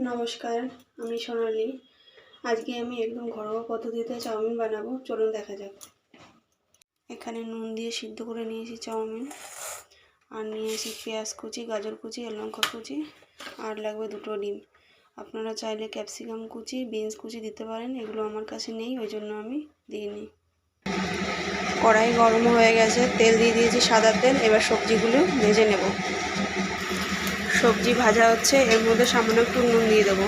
নমস্কার, আমি সোনালি। আজকে আমি একদম ঘরোয়া পদ্ধতিতে চাউমিন বানাবো। চলুন দেখা যাক। এখানে নুন দিয়ে সিদ্ধ করে নিয়েছি চাউমিন। আর নিয়েছি পেঁয়াজ কুচি, গাজর কুচি, আর লঙ্কা কুচি। আর লাগবে দুটো ডিম। আপনারা চাইলে ক্যাপসিকাম কুচি, বিনস কুচি দিতে পারেন। এগুলো আমার কাছে নেই, ওই জন্য আমি দিইনি। কড়াই গরম হয়ে গেছে। তেল দিয়ে দিয়েছি সাদা তেল। এবার সবজিগুলো ভেজে নেব। সবজি ভাজা হচ্ছে, এর মধ্যে সামান্য একটু নুন দিয়ে দেবো।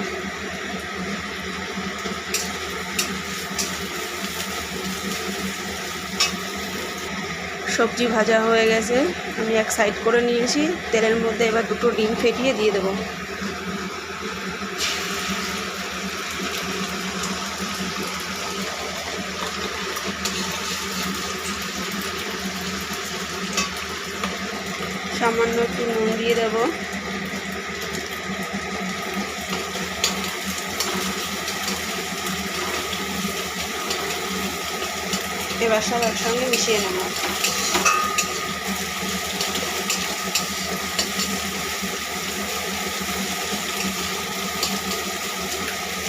সবজি ভাজা হয়ে গেছে, আমি এক সাইড করে নিয়েছি, তেলের মধ্যে এবার দুটো ডিম ফেটিয়ে দিয়ে দেবো। সামান্য একটু নুন দিয়ে দেবো। এবার সব একসঙ্গে মিশিয়ে নেব।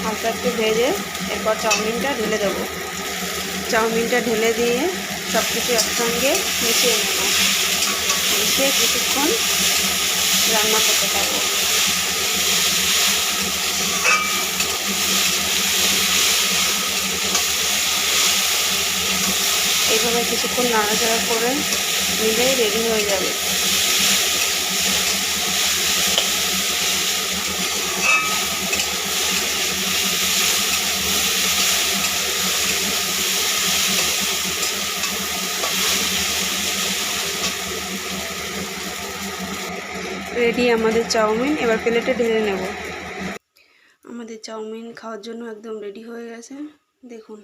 হালকা একটু ভেজে এরপর চাউমিনটা ঢেলে দেবো। চাউমিনটা ঢেলে দিয়ে সব কিছু একসঙ্গে মিশিয়ে নেব। মিশিয়ে কিছুক্ষণ রান্না করতে পারব এইভাবে কিছুক্ষণ নাড়াচাড়া করে নিলেই রেডি হয়ে যাবে। রেডি আমাদের চাউমিন, এবার প্লেটে ঢেলে নেব। আমাদের চাউমিন খাওয়ার জন্য একদম রেডি হয়ে গেছে। দেখুন।